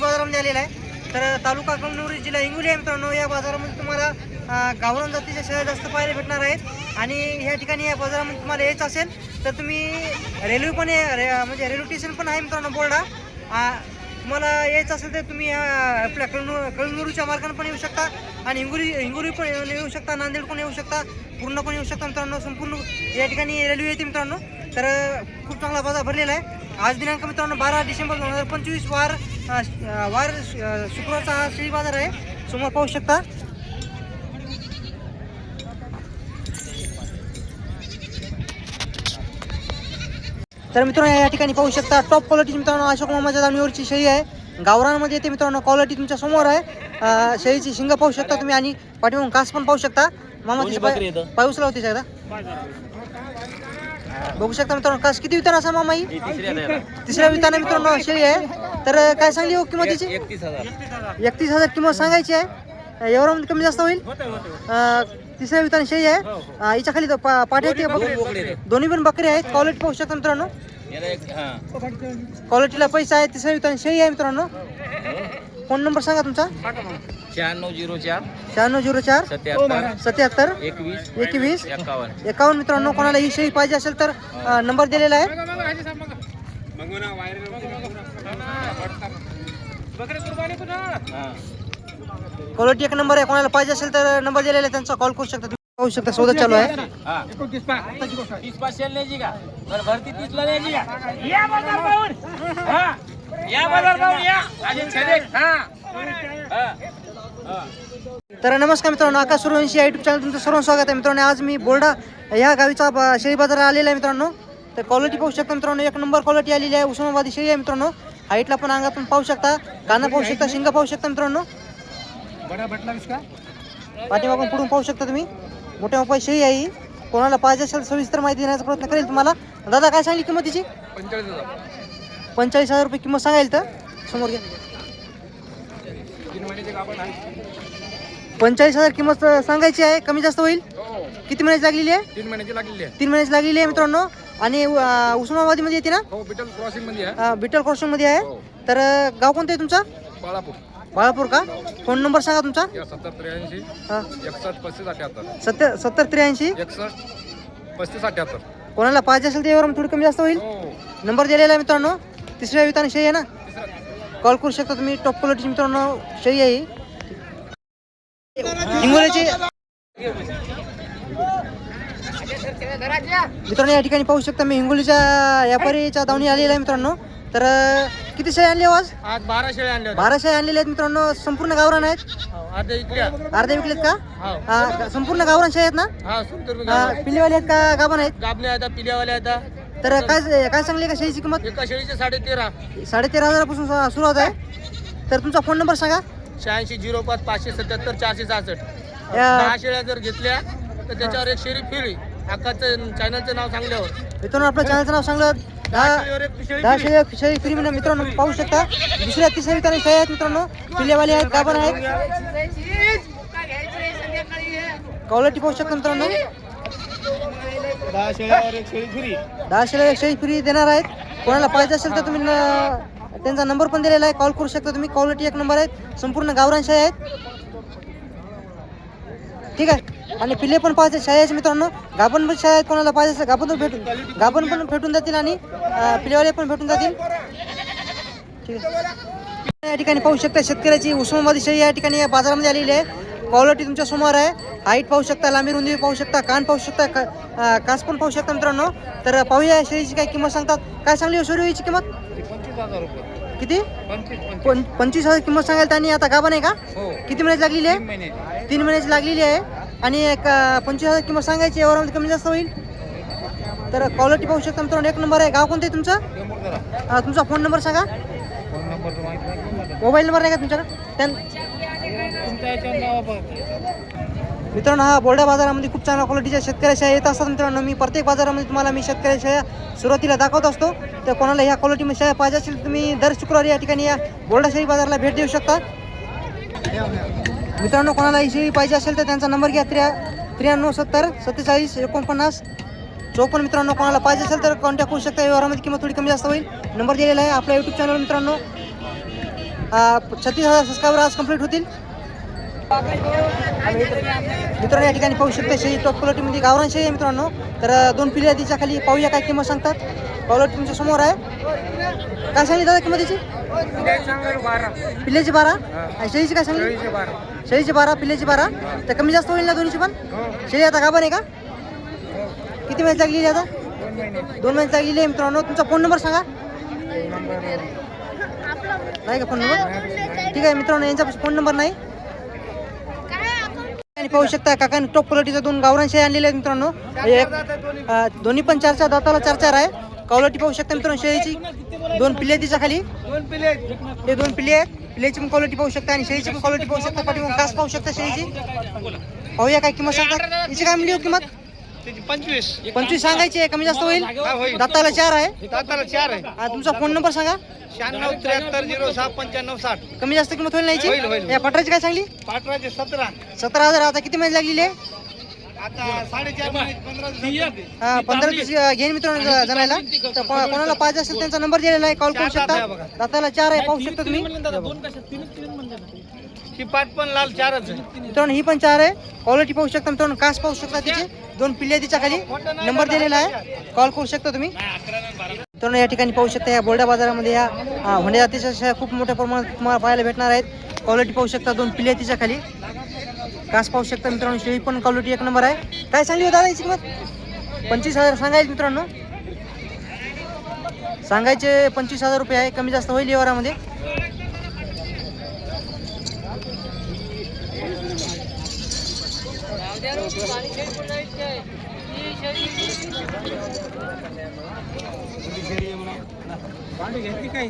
बाजारामध्ये आलेला आहे. तर तालुका कळमनुरी जिल्हा हिंगोली आहे मित्रांनो. या बाजारामध्ये तुम्हाला गावरान जातीच्या शेळ्या जास्त पाहायला भेटणार आहेत. आणि ह्या ठिकाणी या बाजारामध्ये तुम्हाला यायचं असेल तर तुम्ही रेल्वे पण आहे रे- म्हणजे रेल्वे स्टेशन पण आहे मित्रांनो बोर्डा. तुम्हाला यायचं असेल तर तुम्ही आपल्या कळमूर कळमनुरीच्या मार्गाने पण येऊ शकता आणि हिंगोली हिंगोली पण येऊ शकता नांदेड पण येऊ शकता पूर्ण पण येऊ शकता मित्रांनो संपूर्ण या ठिकाणी रेल्वे येते मित्रांनो. तर खूप चांगला बाजार भरलेला आहे. आज दिनांक मित्रांनो बारा डिसेंबर दोन हजार पंचवीस वार श- वार शुक्रवारचा हा शेळी बाजार आहे. समोर पाहू शकता. तर मित्रांनो या ठिकाणी पाहू शकता टॉप क्वालिटी मित्रांनो अशोक मामाच्या दावणीवरची शेळी आहे. गावरानमध्ये येते मित्रांनो क्वालिटी तुमच्यासमोर आहे. शेळीची शिंग पाहू शकता तुम्ही आणि पाठीमागून कास पण पाहू शकता. मामाची पाय पाऊस लावते एकदा. बघू शकता मित्रांनो कास किती वितान असा मामा ही? तिसऱ्या विताना मित्रांनो शेळी आहे. तर काय सांगली हो किंमत तिची एकतीस हजार. किंमत सांगायची आहे. एवढं कमी जास्त होईल? तिसऱ्या विताने शेळी आहे. अं, हिच्या खाली तो पा- पाट्या आहेत बोकडे बकरी. आहेत. दोन्ही पण बकरी आहेत. क्वालिटी पाहू शकता मित्रांनो. याला एक हा. क्वालिटीला पैसा आहे. तिसऱ्या विताने शेळी आहे मित्रांनो. फोन नंबर सांगा तुमचा. शहाण्णव झिरो चार. शहाण्णव झिरो चार. सत्याहत्तर. सत्याहत्तर. एकवीस. एकवीस. एकावन्न. एकावन्न मित्रांनो कोणाला ही शेळी पाहिजे असेल तर अं, नंबर दिलेला आहे. हा. क्वालिटी एक नंबर आहे. कोणाला पाहिजे असेल तर नंबर दिलेला आहे त्यांचा. कॉल करू शकता तुम्ही. पाहू शकता. सौदा चालू आहे. तीस न्यायची का बरं भरती तीसला न्यायची का या बाजार पाहून हा या बाजार पाहून या आणि छेदे हा हा हा तर नमस्कार मित्रांनो आकाश सुरवंशी या युट्यूब चॅनल तुमचं सर्व स्वागत आहे. मित्रांनो आज मी बोर्डा या गावीचा ब- शेळी बाजार आलेला आहे मित्रांनो. तर क्वालिटी पाहू शकता मित्रांनो. एक नंबर क्वालिटी आलेली आहे. उस्मानाबादी शेळी आहे मित्रांनो. हाईटला पण अंगातून पाहू शकता. काना पाहू शकता. शिंगा पाहू शकता मित्रांनो. पाठीमागून पुढून पाहू शकता तुम्ही. मोठ्या मोठ्या शेळी आहे ही. कोणाला पाहिजे असेल सविस्तर माहिती देण्याचा प्रयत्न करेल तुम्हाला. दादा काय सांगली किंमत तिची? पंचेचाळीस हजार रुपये किंमत सांगायला तर. समोर घ्या. पंचेचाळीस हजार किंमत अं, सांगायची आहे. कमी जास्त होईल? किती महिन्याची लागलेली आहे? तीन महिन्याची लागलेली आहे. तीन महिन्याची लागलेली आहे मित्रांनो. आणि अं, उस्मानाबादीमध्ये येते ना? हो बिटल क्रॉसिंगमध्ये आहे. अं, बिठ्ठल क्रॉसिंगमध्ये आहे. हो. तर अं, गाव कोणतं आहे तुमचं? बाळापूर. बाळापूर का? फोन नंबर सांगा तुमचा. सत्तर त्र्याऐंशी हा. एकसष्ट पस्तीस अठ्याहत्तर. सत्तर सत्तर त्र्याऐंशी? एकसष्ट पस्तीस अठ्याहत्तर. कोणाला पाहिजे असेल त्यावर थोडी कमी जास्त होईल. हो. नंबर दिलेला आहे मित्रांनो. तिसऱ्या विताने शेळी आहे ना? कॉल करू शकता तुम्ही. टॉप क्वालिटीची मित्रांनो शेळी आहे. ही. हिंगोलीची मित्रांनो या ठिकाणी पाहू शकता मी हिंगोलीच्या व्यापारीच्या दावणी आलेला आहे मित्रांनो. तर अं, किती शेळी आणली हो आज? आज बारा शेळ्या आणल्या बारा शेळी आणलेल्या आहेत मित्रांनो संपूर्ण गावरान आहेत? होत्या अर्ध्या इकल्या अर्धे विकलेत का? हो. हा, संपूर्ण गावरान शेळी आहेत ना? हा सुंदर हा, पिल्लेवाले आहेत का गाभण आहेत? गाबणे आहेत पिल्यावाल्या आहेत. तर काय काय सांगली का शेळीची किंमत? एका शेळीचे साडे तेरा साडेतेरा हजारापासून सु- सुरुवात आहे. तर तुमचा फोन नंबर सांगा. शहाऐंशी झिरो पाच पाचशे सत्याहत्तर चारशे सहासष्ट. या दहा शेळ्या जर घेतल्या तर त्याच्यावर एक शेळी फ्री अक्काचं चॅनलचं नाव सांगल्यावर. मित्रांनो आपल्या चॅनलचं नाव सांगलं दहा शेळी फ्री मिळणार मित्रांनो पाहू शकता. दुसऱ्या तिसऱ्या विताने शेळी आहेत मित्रांनो. पिल्लेवाले आहेत गाभण आहेत. क्वालिटी पाहू शकता मित्रांनो. दहा शेळ्यावर एक शेळी फ्री देणार आहेत. कोणाला पाहिजे असेल तर तुम्ही त्यांचा नंबर पण दिलेला आहे. कॉल करू शकता तुम्ही. क्वालिटी एक नंबर आहेत. संपूर्ण गावरान शाही आहेत. ठीक आहे. आणि पिल्ले पण शाही आहेत मित्रांनो. गाभण पण शाही आहेत कोणाला पाहिजे असेल गाभण पण भेटून गाभण पण भेटून जातील आणि अं, पिल्लेवाले पण भेटून जातील. ठीक आहे. या ठिकाणी पाहू शकता शेतकऱ्याची उस्मानाबादी शेळी या ठिकाणी या बाजारामध्ये आलेली आहे. क्वालिटी तुमच्यासमोर आहे. हाईट पाहू शकता लांबी रुंदी पाहू शकता कान पाहू शकता का कास पण पाहू शकता मित्रांनो. तर पाहूया या शेळीची काय किंमत सांगतात. काय सांगली हो शेळीची किंमत? किती? पंचवीस हजार किंमत सांगायला त्यांनी आता गाभण आहे का? हो. किती महिन्याची लागलेली आहे? तीन महिन्याची लागलेली आहे. आणि एक पंचवीस हजार किंमत सांगायची यावर कमी जास्त होईल. तर क्वालिटी पाहू शकता मित्रांनो एक नंबर आहे. गाव कोणतं आहे तुमचं? तुमचा फोन नंबर सांगा. मोबाईल नंबर नाही का तुमच्याकडे? मित्रांनो हा बोर्डा बाजारामध्ये खूप चांगल्या क्वालिटीच्या शेतकऱ्याशा येत असतात मित्रांनो. मी प्रत्येक बाजारामध्ये तुम्हाला मी शेतकऱ्याशा सुरुवातीला दाखवत असतो. तर कोणाला ह्या क्वालिटीमध्ये शेळ्या पाहिजे असेल तर तुम्ही दर शुक्रवारी या ठिकाणी या बोर्डाशाही बाजाराला भेट देऊ शकता. मित्रांनो कोणाला ही पाहिजे असेल तर त्यांचा नंबर घ्या. त्र्या त्र्याण्णव सत्तर सत्तेचाळीस एकोणपन्नास. चौपन्न मित्रांनो कोणाला पाहिजे असेल तर कॉन्टॅक्ट होऊ शकता. व्यवहारामध्ये किंमत थोडी कमी जास्त होईल. नंबर दिलेला आहे आपल्या यूट्यूब चॅनल मित्रांनो. छत्तीस हजार सबस्क्रायबर आज कंप्लीट होतील. मित्रांनो या ठिकाणी पाहू शकता शेळी टॉप क्वालिटीमध्ये गावरान शेळी आहे मित्रांनो. तर दोन पिढ्या तिच्या खाली पाहूया काय किंमत सांगतात. क्वालिटी तुमच्यासमोर आहे. काय सांगली दादा किंमत तिची पिल्ल्याची बारा आणि शेळीची काय सांगली शेळीची बारा. पिल्ल्याची बारा तर कमी जास्त होईल ना दोन्हीची पण? शेळी आता गाभण आहे का? किती महिन्यात लागलेली आता? दोन महिन्यात लागलेली आहे मित्रांनो. तुमचा फोन नंबर सांगा. नाही का फोन नंबर? ठीक आहे मित्रांनो यांचा फोन नंबर नाही. आणि पाहू शकता काकाने टॉप क्वालिटीचा दोन गावरान शेळी आणलेले आहेत मित्रांनो. एक अं, दोन्ही पण चार चार दाताला चार चार आहे. क्वालिटी पाहू शकता मित्रांनो शेळीची. दोन पिल्ले तिच्या खाली हे दोन पिल्ले आहेत. पिल्ल्याची पण क्वालिटी पाहू शकता आणि शेळीची पण क्वालिटी पाहू शकता. पाठीमागून कास पाहू शकता शेळीची. पाहूया काय किंमत सांगतात. हिची काय मिळली हो किंमत? पंचवीस. पंचवीस सांगायची आहे कमी जास्त होईल. दाताला चार आहे. दाताला चार आहे. हा, तुमचा फोन नंबर सांगा. शहाण्णव त्र्याहत्तर झिरो सहा पंच्याण्णव साठ. कमी जास्त किंमत होईल नाही. या पटराची काय सांगली? पाठराचे सतरा. सतरा हजार. आता किती महिने लागलेली? आहे हा, पंधरा दिवस घेईन मित्रांनो जणायला तर कोणाला पाहिजे असेल त्यांचा नंबर दिलेला आहे कॉल करू शकता. दाताला चार आहे पाहू शकता तुम्ही. ही पाठ पण लाल चारच आहे. मित्रांनो ही पण चार आहे. क्वालिटी पाहू शकता मित्रांनो कास पाहू शकता तिचे. दोन पिल्ले तिच्या खाली. नंबर दिलेला आहे. कॉल करू शकता तुम्ही. मित्रांनो या ठिकाणी पाहू शकता या बोर्डा बाजारामध्ये या अं, होंडे जातीच्या शेळ्या खूप मोठ्या प्रमाणात तुम्हाला पाहायला भेटणार आहेत. क्वालिटी पाहू शकता दोन पिल्ले तिच्या खाली. कास पाहू शकता मित्रांनो शेळी पण क्वालिटी एक नंबर आहे. काय सांगली हो दादा याची किंमत? पंचवीस हजार सांगायचे मित्रांनो. सांगायचे पंचवीस हजार रुपये आहे कमी जास्त होईल व्यवहारामध्ये.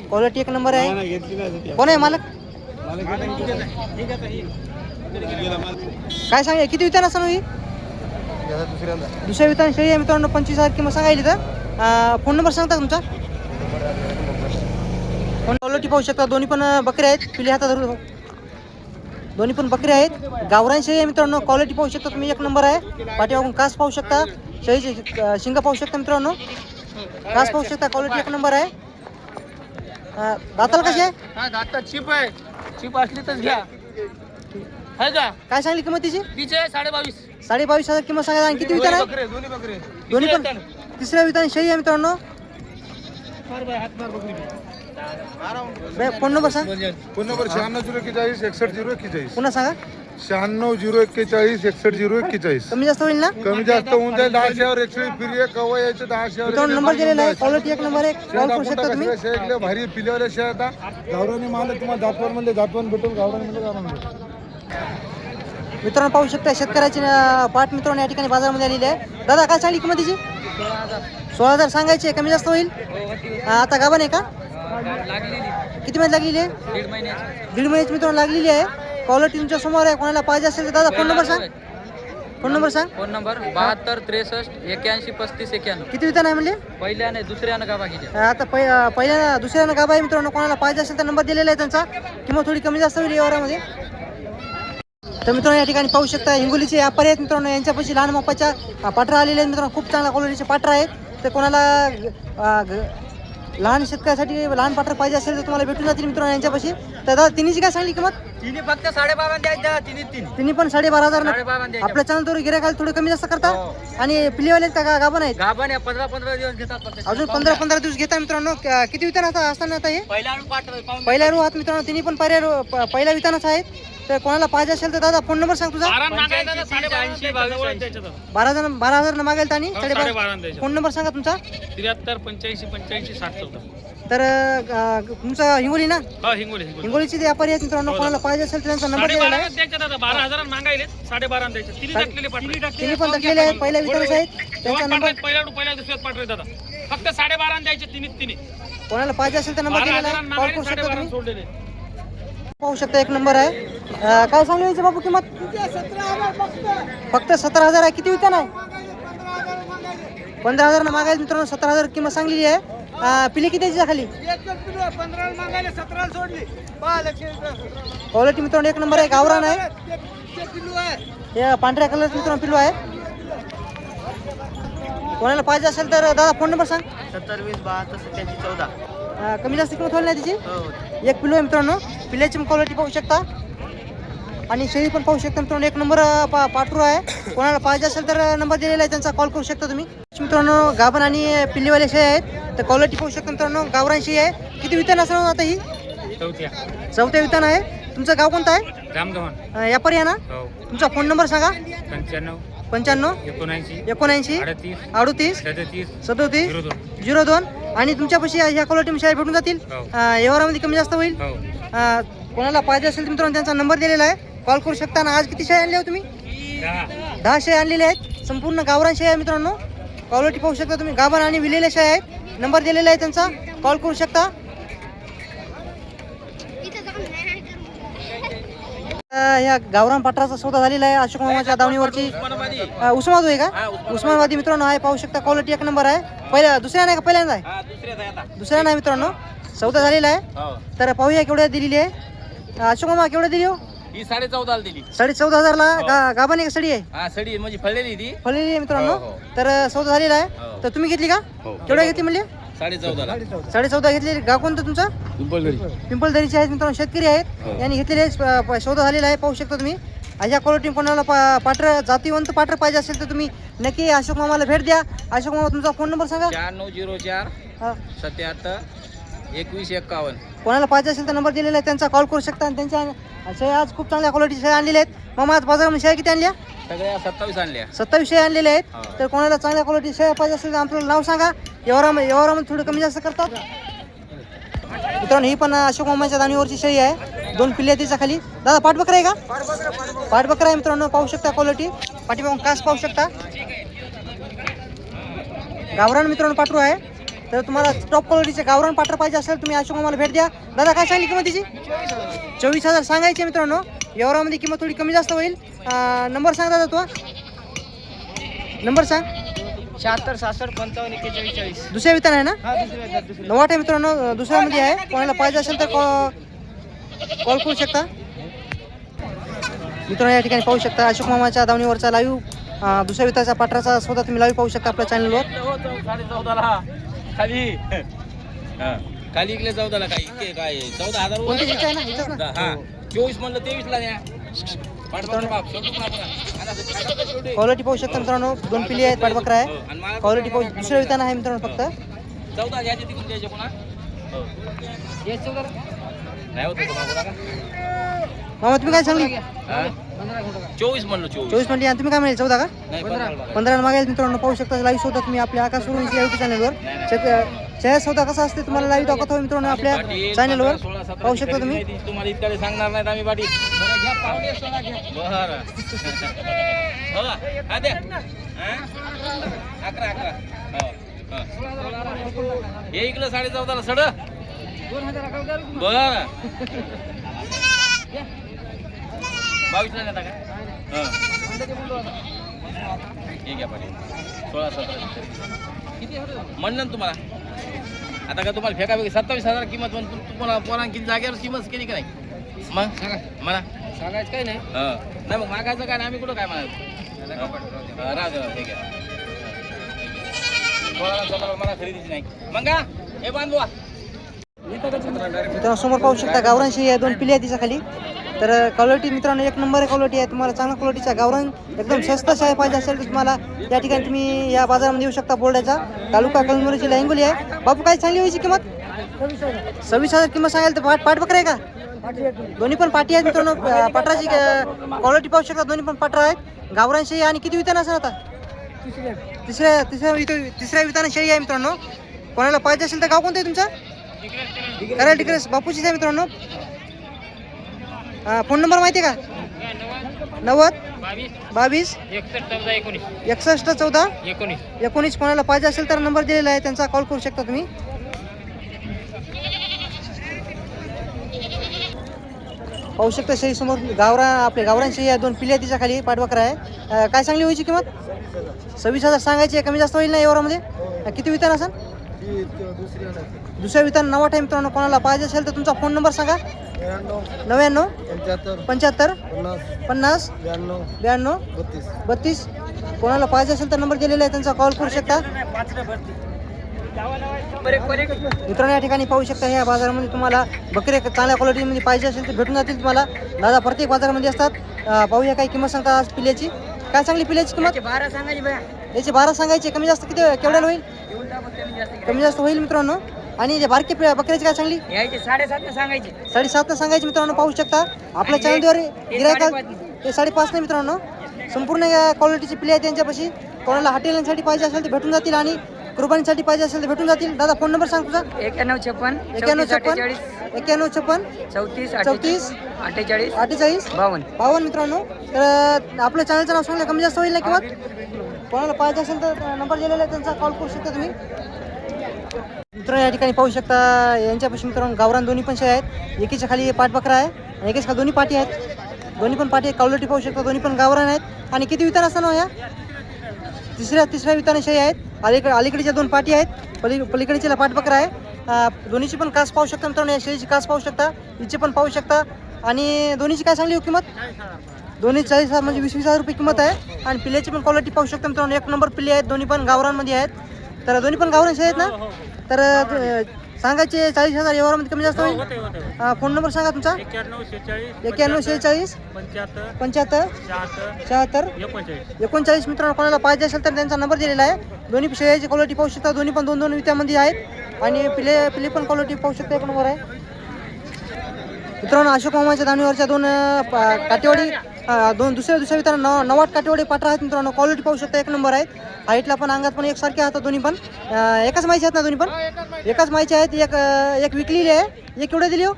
क्वालिटी एक नंबर आहे. कोण आहे मालक? काय सांगा किती वितान असं ही दुसऱ्या वितान शेळी आहे मित्रांनो पंचवीस हजार किंमत सांगायली तर फोन नंबर सांगता तुमचा? फोन क्वालिटी पाहू शकता दोन्ही पण बकरे आहेत. पिली हातात धरून दोन्ही पण बकरे आहेत. गावरान शेळी आहे मित्रांनो क्वालिटी पाहू शकता तुम्ही एक नंबर आहे. पाठीमागून कास पाहू शकता. शेळीचे शिंग पाहू शकता मित्रांनो. कास पाहू शकता क्वालिटी एक नंबर आहे. दाताला कशी आहे? हा दातात चिप आहे. चिप असली तर घ्या. है का? काय सांगली किंमत तिची? तिचे साडे बावीस साडे बावीस हजार किंमत सांगा आणि किती विचार आहे? बकरे दोन्ही बकरे. दोन्ही पण? तिसऱ्या विधान शेळी आहे मित्रांनो. फोन नंबर सांग. फोन नंबर शहाण्णव झिरो एक्केचाळीस एकसष्ट झिरो एक्केचाळीस. पुन्हा सांगा. शहाण्णव झिरो एक्केचाळीस एकसष्ट झिरो एक्केचाळीस. कमी जास्त होईल ना? कमी जास्त होऊन जाईल दहाशेवर एकशे फिरी कवा यायचं दहाशेवर मित्रांनो नंबर दिलेला आहे. क्वालिटी एक नंबर आहे कॉल करू शकता तुम्ही? शेळ्या भारी पिल्यावाल्या शेळ्या आता. गावराने माल तुम्हाला जातवानमध्ये जातवान भेटून गावरान भेटून मित्रांनो पाहू शकता शेतकऱ्याची पाठ मित्रांनो या ठिकाणी बाजारामध्ये आलेली आहे. दादा काय सांगली किंमत तिची? सोळा हजार सांगायचे कमी जास्त होईल? आता गाभण आहे का? किती महिन्यात लागलेली आहे? दीड महिन्याची मित्रांनो लागलेली आहे. क्वालिटी तुमच्यासमोर आहे कोणाला पाहिजे असेल तर दादा फोन नंबर सांग. फोन नंबर सांग. फोन नंबर बहात्तर त्रेसष्ट एक्याऐंशी पस्तीस एक्याण्णव किती विधान आहे म्हणले पहिल्याने दुसऱ्यानं बाकीच्या आता पहि पहिल्या दुसऱ्यानं गाभा आहे मित्रांनो कोणाला पाहिजे असेल तर नंबर दिलेला आहे त्यांचा. किंमत थोडी कमी जास्त होईल व्यवहारामध्ये. तर मित्रांनो या ठिकाणी पाहू शकता हिंगोलीचे व्यापारी आहेत मित्रांनो यांच्यापाशी लहान मापाच्या पाठरा आलेले आहेत मित्रांनो खूप चांगल्या क्वालिटीचे पाठरा आहेत. तर कोणाला लहान शेतकऱ्यासाठी लहान पाठर पाहिजे असेल तर तुम्हाला भेटून जातील मित्रांनो यांच्यापाशी. तर दादा तिन्हीची काय सांगली किंमत? तिने फक्त साडेबारा द्यायच्या तिने तीन. तिन्ही पण साडेबारा हजार आपल्या चॅनल थोडं गिरायकाला थोडं कमी जास्त करता? आणि पिलीवाले आहेत का? गाभण आहेत? गाभण या पंधरा पंधरा दिवस घेतात अजून पंधरा पंधरा दिवस घेता मित्रांनो. किती वितान असताना आता हे? पाहून पहिल्या रो हात मित्रांनो तिन्ही पण पहिल्या रो प- पहिल्या वितानच आहेत. तर कोणाला पाहिजे असेल तर दादा फोन नंबर सांग तुझा. बारा जण बारा हजार न मागेल आणि साडेबारा. साडेबारा. फोन नंबर सांगा तुमचा. त्र्याहत्तर पंच्याऐंशी पंच्याऐंशी साठ चौदा. तर तुमचा हिंगोली ना? हा हिंगोली हिंगोली. हिंगोलीचे व्यापारी आहेत मित्रांनो कोणाला पाहिजे असेल तर त्यांचा नंबर दिलेला आहे. बारा हजार मागायले साडेबारा तिन्ही पण टाकलेले आहेत. पहिल्या वितानच आहेत. त्यांचा नंबर पहिल्या पहिल्या दुसऱ्यात पाठवले दादा. फक्त साडेबारा द्यायचे तिने तिने कोणाला पाहिजे असेल तर नंबर बारा दिलेला हजार आहे. कॉल मागायले करू शकता साडेबारा तुम्ही? सोडलेले. पाहू शकता एक नंबर आहे. अं, काय सांगली याची बापू किंमत? फक्त सतरा हजार आहे किती विकन आहे पंधरा हजार मागायला मित्रांनो सतरा हजार किंमत सांगलेली आहे. अं, पिले किती याची खाली? क्वालिटी मित्रांनो एक नंबर आहे गावरान आहे. हे पांढऱ्या कलरचं मित्रांनो पिल्लू आहे. कोणाला पाहिजे असेल तर दादा फोन नंबर सांग. सत्तर वीस बहात्तर सत्याऐंशी चौदा. अं, कमी जास्त किंमत होईल नाही त्याची हो. एक पिलो आहे मित्रांनो. पिल्याची क्वालिटी पाहू शकता. आणि शेळी पण पाहू शकता मित्रांनो एक नंबर पा पाटरू आहे. कोणाला पाहिजे असेल तर नंबर दिलेला आहे त्यांचा कॉल करू शकता तुम्ही. मित्रांनो गाभण आणि पिल्लीवाले शेळी आहेत. तर क्वालिटी पाहू शकता मित्रांनो गावरान शेळी आहे. किती वितान असणार आता ही? चौथ्या. वितान आहे. तुमचं गाव कोणतं आहे? रामगव्हाण. अं, यापारी आहे ना? हो. तुमचा फोन नंबर सांगा. पंच्याण्णव. पंच्याण्णव. एकोणऐंशी. एकोणऐंशी. अडतीस. सदतीस. झिरो दोन. आणि तुमच्यापाशी ह्या क्वालिटी शेळ्या भेटून जातील. हो. व्यवहारामध्ये कमी जास्त होईल. हो. कोणाला पाहिजे असेल तर मित्रांनो त्यांचा नंबर दिलेला आहे. कॉल करू शकता आणि आज किती शेळ्या आणल्या हो तुम्ही? दहा शेळ्या आणलेल्या आहेत. संपूर्ण गावरान शेळ्या आहे मित्रांनो. क्वालिटी पाहू शकता तुम्ही. गाभण आणि विलेल्या शेळ्या आहेत. नंबर दिलेला आहे त्यांचा. कॉल करू शकता. ह्या गावरान पाटराचा सौदा झालेला आहे. अशोक मामाच्या दावणीवरची उस्मानाबादी आहे का? उस्मानाबादी. मित्रांनो आहे. पाहू शकता क्वालिटी एक नंबर आहे. पहिल्या दुसऱ्या नाही का? पहिल्यांदा आहे? हा दुसऱ्या नाही मित्रांनो. सौदा झालेला आहे. हो. तर पाहूया केवढ्या दिलेली आहे. अशोक मामा केवढ्या दिली हो? ही साडे चौदाला दिली. साडे चौदा हजारला गा गाभाने का सडी आहे? हा सडी म्हणजे फळलेली ती. फळलेली आहे मित्रांनो. हो, हो. तर सौदा झालेला आहे. हो. तर तुम्ही घेतली का? हो. केवढ्या घेतली म्हणले? साडे चौदाला साडे चौदा घेतली. गाव कोणतं तुमचं? पिंपलदरीचे आहेत मित्रांनो. शेतकरी हो. आहेत यांनी घेतलेले आहे. प- प- सौदा झालेला आहे. पाहू शकता तुम्ही. अशा क्वालिटी कोणाला पा पाटर जातीवंत पाटर पाहिजे असेल तर तुम्ही नक्की अशोक मामाला भेट द्या. अशोक मामा तुमचा फोन नंबर सांगा. चार नऊ झिरो चार हा. सत्याहत्तर एकवीस एक्कावन्न कोणाला पाहिजे असेल तर नंबर दिलेला आहे त्यांचा कॉल करू शकता आणि त्यांच्या शेळ्या आज खूप चांगल्या क्वालिटीच्या शेळ्या आणलेल्या आहेत. मामा आज बाजारामध्ये शेळ्या किती आणल्या? सगळ्या सत्तावीस आणल्या. सत्तावीस शेळ्या आणलेल्या आहेत. हा. तर कोणाला चांगल्या क्वालिटी शेळ्या पाहिजे असेल तर आपलं नाव सांगा. व्यवहारामध्ये व्यवहारामध्ये थोडं कमी जास्त करतात. मित्रांनो ही पण अशोक मामाच्या दाणीवरची शेळी आहे. दोन पिल्ले तिच्या खाली. दादा पाठबकरा आहे का? पाठबकरा आहे मित्रांनो पाहू शकता क्वालिटी पाठीमागून कास पाहू शकता. गावरान मित्रांनो पाठरू आहे. तर तुम्हाला टॉप क्वालिटीचे गावरान पाटर पाहिजे असेल तुम्ही अशोक मामाला भेट द्या. दादा काय सांगली किंमत तिची चोवीस हजार. सांगायचे मित्रांनो व्यवहारामध्ये किंमत थोडी कमी जास्त होईल. नंबर सांग दादा तू नंबर सांग. शहात्तर सहासष्ट पंचावन्न एक्केचाळीस चाळीस. दुसऱ्या वितान आहे ना? हा नवाट आहे मित्रांनो दुसऱ्यामध्ये आहे. कोणाला पाहिजे असेल तर कॉल करू शकता. मित्रांनो या ठिकाणी पाहू शकता अशोक मामाच्या दावणीवरचा लाईव्ह दुसऱ्या विताचा पात्राचा सौदा तुम्ही लाईव्ह पाहू शकता आपल्या चॅनलवर खाली. हा. खाली इकडे चौदाला काय इकडे काय चौदा हजार कोणती ना हा. चोवीस म्हणलं तेवीस ला द्या. पाठवा बाप शेवटी शेवटी. क्वालिटी पाहू शकता मित्रांनो दोन पिली आहेत पाठबकरा हो, आहे आणि मला क्वालिटी पाहू दुसऱ्या वितान आहे मित्रांनो फक्त. चौदा घ्यायचे तिकडून द्यायचे पुन्हा. हो. नाही होत होतं बाबूला का? मामा तुम्ही काय सांगली? हा? चोवीस म्हणलं चोवीस. चोवीस मिनिटे आणि तुम्ही काय म्हणाले चौदा का? नाही पंधरा मागायला मित्रांनो पाहू शकता लाईव्ह सौदा तुम्ही आपल्या आकाश सुरूंची युट्यूब चॅनलवर शेअर सौदा कसा असते तुम्हाला लाईव्ह दाखवतो मित्रांनो आपल्या चॅनलवर पाहू शकता तुम्ही. तुम्हाला इतक्या सांगणार नाहीत आम्ही बरं हो? अकरा अकरा. हो, हो. हे इकडं साडे चौदाला सड. बर. बावीसला नेता का? हं. पाटील. सोळा सतरा. म्हणलं ना तुम्हाला. आता का तुम्हाला फेका फेकी सत्तावीस हजार किंमत पण तु- तुम्हाला पोरांना किती जागेवर किंमत केली का नाही? मग? म्हणा. सांगायचं काही नाही. हं. नाही मग मागायचं काय नाही? आम्ही कुठं काय म्हणायचं हं, राहू दे, ठीक आहे. मला खरेदीची नाही. मग का? हे बांधवा. समोर पाहू शकता गावरान शेळी आहे दोन पिली आहे तिच्या खाली तर क्वालिटी मित्रांनो एक नंबर क्वालिटी आहे. तुम्हाला चांगल्या क्वालिटीचा गावरान एकदम स्वस्त शेळ्या पाहिजे असेल तर तुम्हाला या ठिकाणी तुम्ही या बाजारामध्ये येऊ शकता बोर्डाचा. तालुका कलमुरी जिल्हा हिंगोली आहे. बापू काय चांगली व्हायची किंमत? सव्वीस हजार किंमत सांगाल तर पाठ पाठ आहे का? दोन्ही पण पाठी आहेत मित्रांनो. पाटराची क्वालिटी पाहू शकता. दोन्ही पण पाठरा आहेत. गावरांशी आणि किती वितान असेल आता? तिसऱ्या तिसऱ्या तिसऱ्या विताना शेळी आहे मित्रांनो. कोणाला पाहिजे असेल तर गाव कोणतं आहे तुमचं? करायला तिकडे बापूचीच आहे मित्रांनो. हा, फोन नंबर माहिती आहे का? नव्वद बावीस एकसष्ट चौदा एकोणीस. कोणाला पाहिजे असेल तर नंबर दिलेला आहे त्यांचा कॉल करू शकता तुम्ही. पाहू शकता शेळी समोर गावरा आपले गावरान शेळी आहे दोन पिल्ले तिच्या खाली पाठबकरा आहे. काय सांगली व्हायची किंमत? सव्वीस हजार सांगायची आहे, कमी जास्त होईल ना एवढ्यामध्ये? अं, किती वितान असेल. दुसऱ्या वितान नवा टाईम मित्रांनो कोणाला पाहिजे असेल तर तुमचा फोन नंबर सांगा. नव्याण्णव. पंच्याहत्तर. पंच्याहत्तर? पन्नास. पन्नास? ब्याण्णव. ब्याण्णव? बत्तीस. बत्तीस? कोणाला पाहिजे असेल तर नंबर दिलेला आहे त्यांचा. कॉल करू शकता? मित्रांनो या ठिकाणी पाहू शकता ह्या बाजारामध्ये तुम्हाला बकरे चांगल्या क्वालिटीमध्ये पाहिजे असेल तर भेटून जातील तुम्हाला. दादा प्रत्येक बाजारामध्ये असतात. पाहूया काय किंमत सांगता आज पिल्याची. काय सांगली पिल्याची किंमत? बारा सांगायची बघा याची बारा सांगायची कमी जास्त किती केवढ्याला होईल? कमी जास्त होईल मित्रांनो? आणि जे बारके बकऱ्याची काय सांगली? यायची साडेसात सांगायची. सांगायची मित्रांनो पाहू शकता. आपल्या चॅनलद्वारे ते साडेपाच नाही मित्रांनो. संपूर्ण या क्वालिटीची पिले आहेत त्यांच्यापाशी. कोणाला हॉटेलांसाठी पाहिजे असेल तर भेटून जातील आणि कुर्बानीसाठी पाहिजे असेल तर भेटून जातील. दादा फोन नंबर सांग तुझा. एक्याण्णव छप्पन एक्याण्णव चौतीस छप्पन एक्याण्णव छप्पन चौतीस चौतीस अठ्ठेचाळीस अठ्ठेचाळीस बावन्न. बावन्न मित्रांनो. तर अं, आपल्या चॅनलचं नाव सांगलं कमी जास्त होईल ना किंमत? कोणाला पाहिजे असेल तर नंबर दिलेला आहे त्यांचा कॉल करू शकता तुम्ही. मित्र या ठिकाणी पाहू शकता यांच्यापाशी मित्रांनो गावरान दोन्ही पण शेळ्या आहेत. एकीच्या खाली पाठ बकरा आहे आणि एकीच्या खाली दोन्ही पाठी आहेत. दोन्ही पण पाठी कावलटी पाहू शकता दोन्ही पण गावरान आहेत. आणि किती वितान असताना हो या? तिसऱ्या तिसऱ्या विताने आहेत. अलीकडे अलीकडच्या दोन पाठी आहेत. पली पलीकडच्या पाठ बकरा आहे. दोन्हीची पण कास पाहू शकता मित्रांनो या शेळीची कास पाहू शकता हिची पण पाहू शकता. आणि दोन्हीची काय सांगली हो किंमत? दोन्ही चाळीस हजार म्हणजे वीस वीस हजार रुपये किंमत आहे. आणि पिल्ल्याची पण क्वालिटी पाहू शकता मित्रांनो एक नंबर पिल्ले आहेत. दोन्ही पण गावरांमध्ये आहेत. तर दोन्ही पण गावरांचे आहेत ना? तर सांगायचे चाळीस हजार व्यवहारामध्ये कमी जास्त होईल? अं, फोन नंबर सांगा तुमचा. एक्क्याण्णव शेहेचाळीस पंच्याहत्तर शहात्तर एकोणचाळीस. मित्रांनो कोणाला पाहिजे असेल तर त्यांचा नंबर दिलेला आहे. दोन्ही शेळ्याची क्वालिटी पाहू शकता. दोन्ही पण दोन दोन वित्यामध्ये आहेत. आणि पिले पिले पण क्वालिटी पाहू शकता. एक नंबर आहे. मित्रांनो अशोक मामाच्या दाणीवरच्या दोन काटेवाडी दोन दुसऱ्या दुसऱ्या मित्रांनो नव नवाट काटेवाडी पाठरा आहेत मित्रांनो क्वालिटी पाहू शकता एक नंबर आहेत हाईटला पण अंगात पण एकसारखे आहेत दोन्ही पण. एकाच माहिती आहेत ना दोन्ही पण? एकाच माहिती आहेत एक एक विकलेली आहे. एक केवढे दिली हो?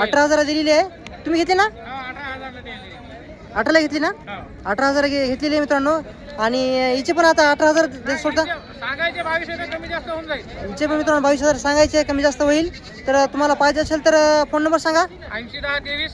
अठरा हजार दिलेली आहे. तुम्ही घेतली ना? अठराला घेतली ना? अठरा हजार घेतलेली आहे मित्रांनो. आणि हिचे पण आता अठरा हजार सोडता हिचे पण मित्रांनो बावीस हजार सांगायचे कमी जास्त होईल. तर तुम्हाला पाहिजे असेल तर फोन नंबर सांगा. ऐंशी दहा तेवीस.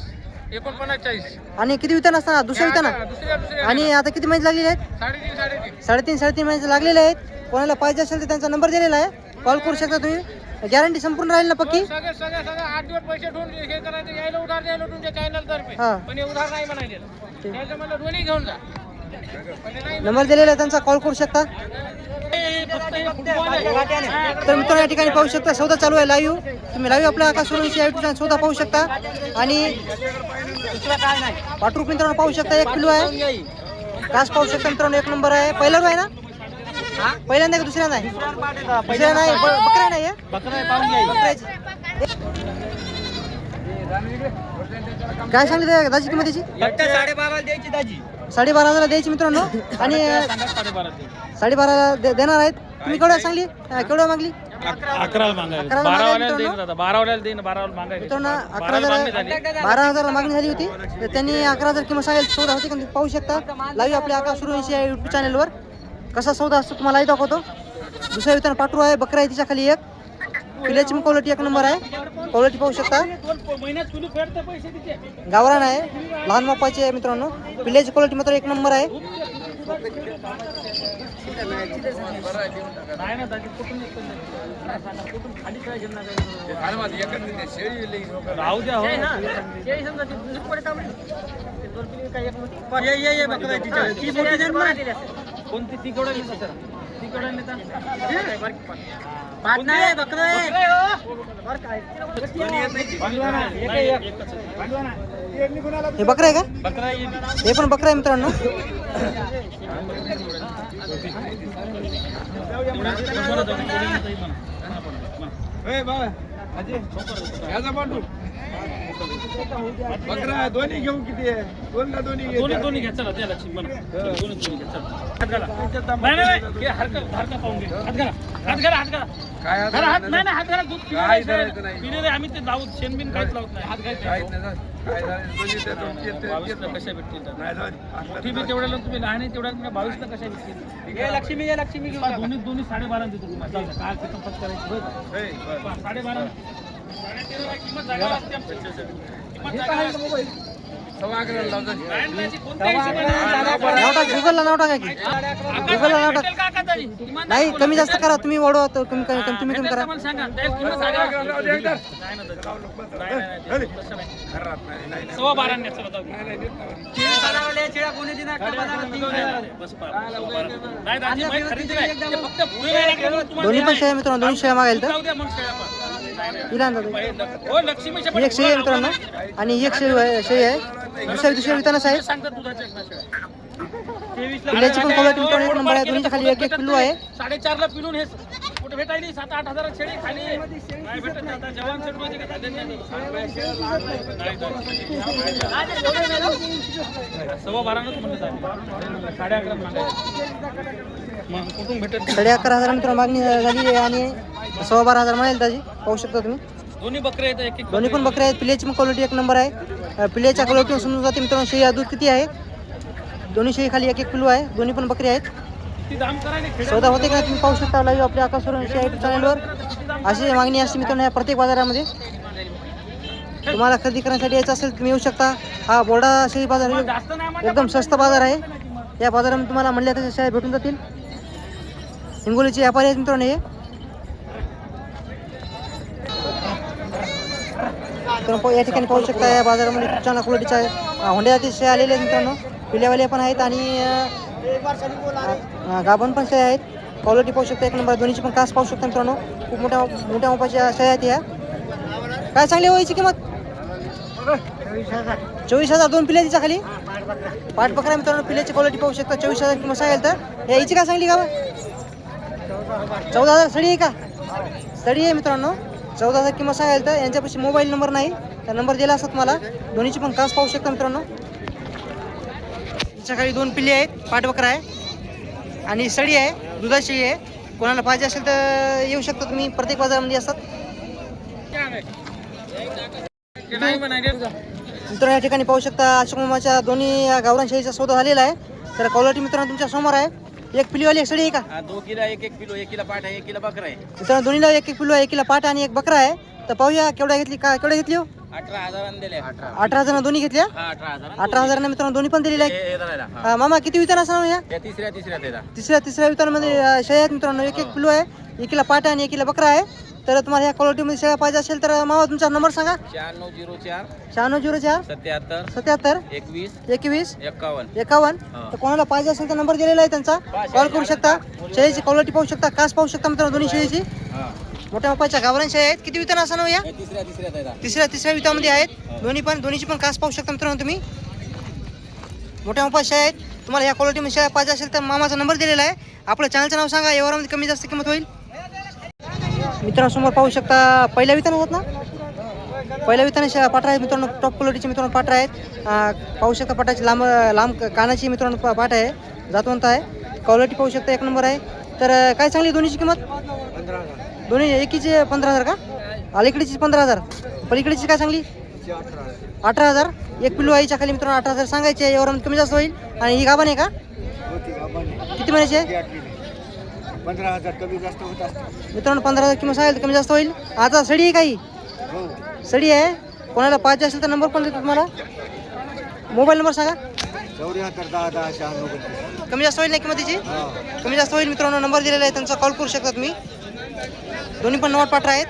एकोणपन्नास चाळीस. आणि किती वितान असताना? दुसऱ्या विताना आणि आता किती महिने लागलेले आहेत? साडेतीन साडेतीन. साडेतीन साडेतीन महिने लागलेले आहेत. कोणाला पाहिजे असेल तर त्यांचा नंबर दिलेला आहे. कॉल करू शकता तुम्ही. गॅरंटी संपूर्ण राहील ना पक्की? सगळे सगळे सगळे. आठ दिवस पैसे ठेवून हे करायचं. यायला उधार द्यायला तुमच्या चॅनल तर्फे. पण हे उधार नाही म्हणायचे. दोन्ही घेऊन जा. नंबर दिलेला आहे त्यांचा कॉल करू शकता? तर मित्रांनो या ठिकाणी पाहू शकता सौदा चालू आहे लाईव्ह तुम्ही लाईव्ह आपल्या आकाश सोलूनची युट्यूब चॅनल सौदा पाहू शकता. आणि पाठरूप मित्रांनो पाहू शकता एक किलो आहे. कास पाहू शकता मित्रांनो एक नंबर आहे. पहिला आहे ना? पहिल्यांदा का दुसऱ्यांदा आहे? दुसऱ्या नाही ब- बकऱ्या नाही आहे? काय सांगली त्या दाजी किंमत त्याची साडेबारा द्यायची दाजी. साडेबारा हजारला द्यायची मित्रांनो. आणि साडेबाराला दे- देणार आहेत. तुम्ही केवढ्या सांगली? अं, केवढ्या मागली? अकराला मागायचं अकराला बारा मागायला वाल्याला मित्रांनो. बारा वाल्याला देईन अकरा बाराला मागणी हजार बारा हजार मागणी झाली होती. तर त्यांनी अकरा हजार किंमत सांगायला सौदा होती का ते पाहू शकता. लाईव्ह आपल्या आकाश सुरू या युट्यूब चॅनलवर कसा सौदा असतो तुम्हाला दाखवतो. दुसऱ्या वितान पाठरू आहे बकरा आहे तिच्या खाली एक. पिल्याची पण क्वालिटी एक नंबर आहे. क्वालिटी पाहू शकता. गावरान आहे. लहान मापाची आहे मित्रांनो. पिल्याची क्वालिटी मात्र एक नंबर आहे. कोणती तिकडं तिकडं नेता सर ती केवढा नेता हे बकरा आहे का? बकरा ये हे पण बकरा आहे मित्रांनो. बकरा दोन्ही घेऊ किती आहे? दोनला दोन्ही दोन्ही दोन्ही घ्या चला त्या लक्ष्मी दोन्ही दोन्ही घ्या चला. हात घाला. नाही नाही नाही. हे हरकत हरकत पाहून घे हात घाला हात घाला हात घाला. काय घाला, हात नाही नाही हात घाला दूध काय पिलेलं करायचं नाही. पिलेलं आम्ही ते लावत शेणबिन काहीच लावत नाही. हात घ्यायचे काय झालं दोन्ही ते दोन ते- ते- बावीसला कशा भेटतील तर? नाही जाऊ दे. मोठी बी तेवढ्याला तुम्ही लहान आहे तेवढ्या बावीसला कशा भेटतील? लक्ष्मी या लक्ष्मी दोन्ही दोन्ही साडेबारा देतो तुम्हाला. द्या. काय बरं का? हे, बरं. साडेबारा नाव टाक गुगलला नाव टाका की? गुगलला नाव टाक नाही कमी जास्त करा तुम्ही वाढवा तर कमी कमी तुम्ही कमी करा. तुम्हाला दोन्ही पण शेळ्या मित्रांनो दोन्ही शेळ्या मागायला तर. एक शेळी आहे मित्रांनो. आणि एक शेळी आहे. दुसऱ्या दुसऱ्या वितानाच आहे. पिल्ल्याची पण क्वालिटी एक नंबर आहे. दोन्हीच्या खाली एक एक पिल्लू आहे. साडेचारला पिलून हे भेटायली सात आठ हजार शेळी खाली. नाही भेटत आता जवानमध्ये सव्वा म्हणलं. साडे अकरा मग कुठून भेटत साडे अकरा हजार मित्रांनो मागणी झाली आहे आणि सव्वा बारा हजार मिळेल त्याची पाहू शकता तुम्ही. दोन्ही बकरे आहेत एक एक दोन्ही पण बकऱ्या आहेत. पिल्याची पण क्वालिटी एक नंबर आहे. पिल्याच्या क्वालिटी समजून जाते मित्रांनो शेळी दूध किती आहे? दोन्ही शेळी खाली एक एक पिल्लू आहे. दोन्ही पण बकरी आहेत. सौदा होते का तुम्ही पाहू शकता लाईव्ह आपल्या आकाशवरून शेळी युट्यूब चॅनलवर अशी मागणी असते मित्रांनो या प्रत्येक बाजारामध्ये. तुम्हाला खरेदी करण्यासाठी यायचं असेल तुम्ही येऊ शकता. हा बोर्डा शेळी बाजार हे एकदम स्वस्त बाजार आहे. या बाजारामध्ये तुम्हाला म्हणल्या तशा शाळा भेटून जातील. हिंगोलीचे व्यापारी आहेत मित्रांनो हे. तर या ठिकाणी पाहू शकता या बाजारामध्ये खूप छान क्वालिटीच्या अं, होंड्याचे आलेले आहेत मित्रांनो. पिल्यावाले पण आहेत आणि गाभण पण शेळ्या आहेत. क्वालिटी पाहू शकता एक नंबर दोन्हीची पण कास पाहू शकता मित्रांनो. खूप मोठ्या मोठ्या मोपाच्या शेळ्या आहेत या. काय चांगली व्हायची हो किंमत? चोवीस हजार दोन पिल्या तिच्या खाली? पाठ बकरा मित्रांनो पिल्याची क्वालिटी पाहू शकता चोवीस हजार किंमत सांगेल तर. याची काय सांगली का चौदा हजार सडी आहे का? सडी आहे मित्रांनो. चौदा हजार किंमत सांगायला तर. यांच्यापाशी मोबाईल नंबर नाही. तर नंबर दिला असतात तुम्हाला दोन्हीची पण कास पाहू शकता मित्रांनो. तिच्या खाली दोन पिल्ले आहेत. पाठबकरा आहे आणि सडी आहे दुधाची आहे. कोणाला पाहिजे असेल तर येऊ शकता तुम्ही. प्रत्येक बाजारामध्ये असतात. मित्रांनो या ठिकाणी पाहू शकता अशोक मामाच्या दोन्ही गावरान शेळीचा सौदा झालेला आहे. तर क्वालिटी मित्रांनो तुमच्यासमोर आहे. एक पिलीवाली एक सडी आहे का? हा दो किलो एक एक किलो एक किलो पाठ आहे एक किलो बकरा आहे. मित्रांनो दोन्हीला एक एक पिल्लू आहे एकीला पाट आणि एक बकरा आहे. तर पाहूया केवढ्या घेतली का केवढ्या घेतली हो? अठरा हजारांनी दिले. अठरा. अठरा हजार दोन्ही घेतल्या? हा अठरा हजार अठरा हजारांना मित्रांनो दोन्ही पण दिलेल्या आहेत. हे- हे. हा. हा, मामा किती वितान असणार या? या तिसऱ्या तिसऱ्या तिसऱ्या तिसऱ्या वितानामध्ये अं, शेळ्या आहेत मित्रांनो एक एक पिल्लू आहे एकीला पाट आणि एकीला बकरा आहे. तर तुम्हाला या क्वालिटीमध्ये शेळ्या पाहिजे असेल तर मामा तुमचा नंबर सांगा. शहाण्णव झिरो चार शहाण्णव झिरो चार सत्याहत्तर सत्याहत्तर एकवीस एकवीस एकावन्न. हा. तर कोणाला पाहिजे असेल तर नंबर दिलेला आहे त्यांचा. कॉल करू शकता. शेळीची क्वालिटी पाहू शकता. कास पाहू शकता मित्रांनो दोन्ही शेळीची हा. मोठ्या मापाच्या गावरान शेळ्या आहेत. किती वितान असणार या या तिसऱ्या तिसऱ्या त्याचा तिसऱ्या तिसऱ्या वितामध्ये आहेत. दोन्ही पण दोन्हीची पण कास पाहू शकता मित्रांनो तुम्ही. मोठ्या शेळ्या आहेत. तुम्हाला ह्या क्वालिटीमध्ये शेळ्या पाहिजे असेल तर मामाचा नंबर दिलेला आहे. आपलं चॅनलचं नाव सांगा. यावरामध्ये कमी जास्त किंमत होईल. मित्रांसमोर पाहू शकता पहिल्या वितान आहेत ना? पहिल्या शेळ्या पाठरा आहेत मित्रांनो टॉप क्वालिटीचे मित्रांनो पाठरा आहेत. पाहू शकता पाटाची लांब लांब कानाची मित्रांनो पाठ आहे. जातवंत आहे. क्वालिटी पाहू शकता एक नंबर आहे. तर काय चांगली दोन्हीची किंमत? दोन्ही एकीचे पंधरा हजार का? अलीकडीची पंधरा हजार. पलीकडीची काय सांगली? अठरा हजार. एक पिल्लू आईच्या खाली मित्रांनो अठरा हजार सांगायचे यावर कमी जास्त होईल. आणि ही गाभण आहे का? किती महिन्याची आहे पंधरा हजार कमी जास्त होत असतात मित्रांनो पंधरा हजार किंमत तर कमी जास्त होईल. आता सडी आहे काही? हो. सडी आहे. कोणाला पाहिजे असेल तर नंबर पण देतो तुम्हाला? मोबाईल नंबर सांगा. चौऱ्याहत्तर दहा दहा शहाण्णव बत्तीस. कमी जास्त होईल ना किंमतीची? कमी जास्त होईल मित्रांनो नंबर दिलेला आहे. त्यांचा कॉल करू शकता तुम्ही दोन्ही पण नोट पाठरा आहेत.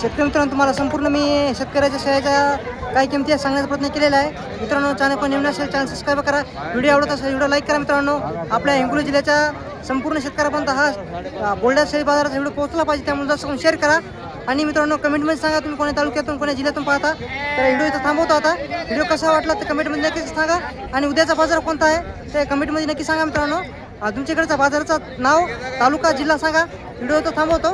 शेतकरी मित्रांनो तुम्हाला संपूर्ण मी शेतकऱ्याच्या शेळ्याच्या काही किमती आहेत सांगण्याचा प्रयत्न केलेला आहे. मित्रांनो चॅनल पण नवीन असेल चॅनल सबस्क्राईब करा. व्हिडिओ आवडत असेल व्हिडिओ लाईक करा मित्रांनो. आपल्या हिंगोली जिल्ह्याच्या संपूर्ण शेतकऱ्यापर्यंत हा बोलड्या शेळी बाजाराचा व्हिडिओ पोहोचला पाहिजे त्यामुळे जास्त करून शेअर करा. आणि मित्रांनो कमेंटमध्ये सांगा तुम्ही कोण्या तालुक्यातून कोण्या जिल्ह्यातून पाहता. तर व्हिडिओ इथं थांबवतो आता. व्हिडिओ कसा वाटला तर कमेंटमध्ये नक्कीच सांगा. आणि उद्याचा बाजार कोणता आहे ते कमेंटमध्ये नक्की सांगा मित्रांनो. तुमच्याकडचा बाजाराचं नाव तालुका जिल्हा सांगा. व्हिडिओ तो थांबवतो.